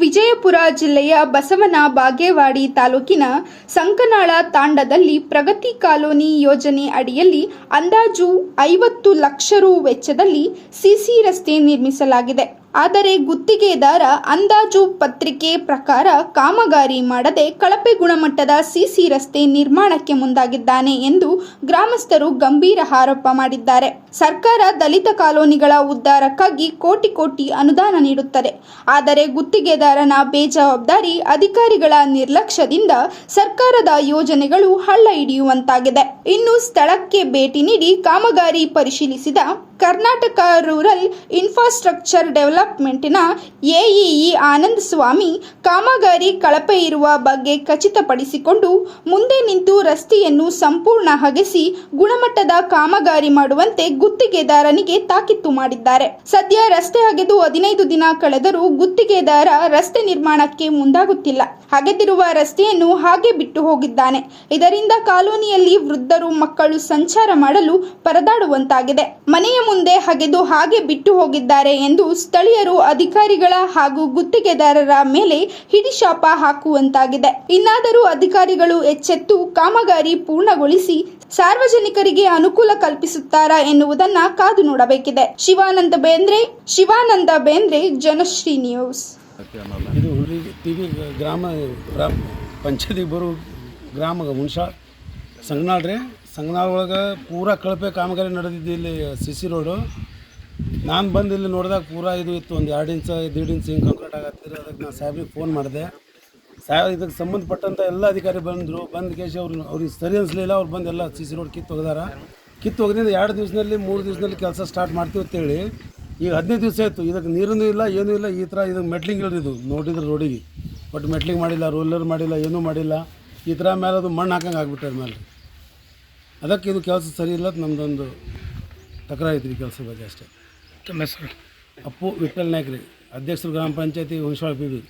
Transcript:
ವಿಜಯಪುರ ಜಿಲ್ಲೆಯ ಬಸವನ ಬಾಗೇವಾಡಿ ತಾಲೂಕಿನ ಸಂಕನಾಳ ತಾಂಡದಲ್ಲಿ ಪ್ರಗತಿ ಕಾಲೋನಿ ಯೋಜನೆ ಅಡಿಯಲ್ಲಿ ಅಂದಾಜು ಐವತ್ತು ಲಕ್ಷ ರು ವೆಚ್ಚದಲ್ಲಿ ಸಿಸಿ ರಸ್ತೆ ನಿರ್ಮಿಸಲಾಗಿದೆ. ಆದರೆ ಗುತ್ತಿಗೆದಾರ ಅಂದಾಜು ಪತ್ರಿಕೆ ಪ್ರಕಾರ ಕಾಮಗಾರಿ ಮಾಡದೆ ಕಳಪೆ ಗುಣಮಟ್ಟದ ಸಿಸಿ ರಸ್ತೆ ನಿರ್ಮಾಣಕ್ಕೆ ಮುಂದಾಗಿದ್ದಾನೆ ಎಂದು ಗ್ರಾಮಸ್ಥರು ಗಂಭೀರ ಆರೋಪ ಮಾಡಿದ್ದಾರೆ. ಸರ್ಕಾರ ದಲಿತ ಕಾಲೋನಿಗಳ ಉದ್ಧಾರಕ್ಕಾಗಿ ಕೋಟಿ ಕೋಟಿ ಅನುದಾನ ನೀಡುತ್ತದೆ. ಆದರೆ ಗುತ್ತಿಗೆದಾರನ ಬೇಜವಾಬ್ದಾರಿ ಅಧಿಕಾರಿಗಳ ನಿರ್ಲಕ್ಷ್ಯದಿಂದ ಸರ್ಕಾರದ ಯೋಜನೆಗಳು ಹಳ್ಳ ಹಿಡಿಯುವಂತಾಗಿದೆ. ಇನ್ನು ಸ್ಥಳಕ್ಕೆ ಭೇಟಿ ನೀಡಿ ಕಾಮಗಾರಿ ಪರಿಶೀಲಿಸಿದ ಕರ್ನಾಟಕ ರೂರಲ್ ಇನ್ಫ್ರಾಸ್ಟ್ರಕ್ಚರ್ ಡೆವಲಪ್ಮೆಂಟ್ನ ಎಇಇ ಆನಂದ ಸ್ವಾಮಿ ಕಾಮಗಾರಿ ಕಳಪೆ ಇರುವ ಬಗ್ಗೆ ಖಚಿತಪಡಿಸಿಕೊಂಡು ಮುಂದೆ ನಿಂತು ರಸ್ತೆಯನ್ನು ಸಂಪೂರ್ಣ ಹಗೆಸಿ ಗುಣಮಟ್ಟದ ಕಾಮಗಾರಿ ಮಾಡುವಂತೆ ಗುತ್ತಿಗೆದಾರನಿಗೆ ತಾಕೀತು ಮಾಡಿದ್ದಾರೆ. ಸದ್ಯ ರಸ್ತೆ ಹಗೆದು ಹದಿನೈದು ದಿನ ಕಳೆದರೂ ಗುತ್ತಿಗೆದಾರ ರಸ್ತೆ ನಿರ್ಮಾಣಕ್ಕೆ ಮುಂದಾಗುತ್ತಿಲ್ಲ. ಹಗೆದಿರುವ ರಸ್ತೆಯನ್ನು ಹಾಗೆ ಬಿಟ್ಟು ಹೋಗಿದ್ದಾನೆ. ಇದರಿಂದ ಕಾಲೋನಿಯಲ್ಲಿ ವೃದ್ಧರು ಮಕ್ಕಳು ಸಂಚಾರ ಮಾಡಲು ಪರದಾಡುವಂತಾಗಿದೆ. ಮನೆಯ ಮುಂದೆ ಹಗೆದು ಹಾಗೆ ಬಿಟ್ಟು ಹೋಗಿದ್ದಾರೆ ಎಂದು ಸ್ಥಳೀಯರು ಅಧಿಕಾರಿಗಳ ಹಾಗೂ ಗುತ್ತಿಗೆದಾರರ ಮೇಲೆ ಹಿಡಿಶಾಪ ಹಾಕುವಂತಾಗಿದೆ. ಇನ್ನಾದರೂ ಅಧಿಕಾರಿಗಳು ಎಚ್ಚೆತ್ತು ಕಾಮಗಾರಿ ಪೂರ್ಣಗೊಳಿಸಿ ಸಾರ್ವಜನಿಕರಿಗೆ ಅನುಕೂಲ ಕಲ್ಪಿಸುತ್ತಾರಾ ಎನ್ನುವುದನ್ನ ಕಾದು ನೋಡಬೇಕಿದೆ. ಶಿವಾನಂದ ಬೇಂದ್ರೆ ಶಿವಾನಂದ ಬೇಂದ್ರೆ, ಜನಶ್ರೀ ನ್ಯೂಸ್. ಇದು ಗ್ರಾಮ ಬರೋ ಗ್ರಾಮ ಹುಣ್ಸಾ, ಸಂಗನಾಳ್ರಿ. ಸಂಗನಾಳ್ ಒಳಗೆ ಪೂರಾ ಕಳಪೆ ಕಾಮಗಾರಿ ನಡೆದಿದ್ದು ಇಲ್ಲಿ ಸಿ ಸಿ ರೋಡು. ನಾನು ಬಂದು ಇಲ್ಲಿ ನೋಡಿದಾಗ ಪೂರ ಇದು ಇತ್ತು, ಒಂದು ಎರಡು ಇಂಚ, ದೀಡ್ ಇಂಚ್ ಹಿಂಗೆ ಕಾಂಕ್ರೀಟ್ ಅದಕ್ಕೆ ನಾನು ಸಾಹೇಬ್ರಿಗೆ ಫೋನ್ ಮಾಡಿದೆ. ಸಾಹೇಬ್ ಇದಕ್ಕೆ ಸಂಬಂಧಪಟ್ಟಂಥ ಎಲ್ಲ ಅಧಿಕಾರಿ ಬಂದರು. ಬಂದು ಕೇಶಿ ಅವ್ರು, ಅವ್ರಿಗೆ ಸರಿ ಅನಿಸ್ಲಿಲ್ಲ. ಅವ್ರು ಬಂದು ಎಲ್ಲ ಸಿ ಸಿ ರೋಡ್ ಕಿತ್ತು ಹೋಗಿದಾರ. ಕಿತ್ತು ಹೋಗಿದ್ರಿಂದ ಎರಡು ದಿವಸದಲ್ಲಿ ಮೂರು ದಿವಸದಲ್ಲಿ ಕೆಲಸ ಸ್ಟಾರ್ಟ್ ಮಾಡ್ತೀವಿ ಅಂತೇಳಿ. ಈಗ ಹದಿನೈದು ದಿವಸ ಆಯಿತು. ಇದಕ್ಕೆ ನೀರೂ ಇಲ್ಲ, ಏನೂ ಇಲ್ಲ. ಈ ಥರ ಇದು ಮೆಟ್ಲಿಂಗ್ ಇದು. ನೋಡಿದ್ರೆ ರೋಡಿಗೆ. ಬಟ್ ಮೆಟ್ಲಿಂಗ್ ಮಾಡಿಲ್ಲ ರೋಲರ್ ಮಾಡಿಲ್ಲ, ಏನೂ ಮಾಡಿಲ್ಲ. ಈ ಥರ ಮೇಲೆ ಅದು ಮಣ್ಣು ಹಾಕಂಗೆ ಆಗಿಬಿಟ್ಟಾರೆ ಮೇಲೆ ಅದಕ್ಕೆ ಇದು ಕೆಲಸ ಸರಿ ಇಲ್ಲ ನಮ್ಮದೊಂದು ತಕರಾರು ಐತ್ರಿ ಕೆಲಸ ಬಗ್ಗೆ ಅಷ್ಟೇ. ತಮ್ಮ ಅಪ್ಪು ವಿಠಲ್ ನಾಯ್ಕ ರೀ ಅಧ್ಯಕ್ಷರು ಗ್ರಾಮ ಪಂಚಾಯತಿ ಹುಣಸವಾಳ ಬಿ.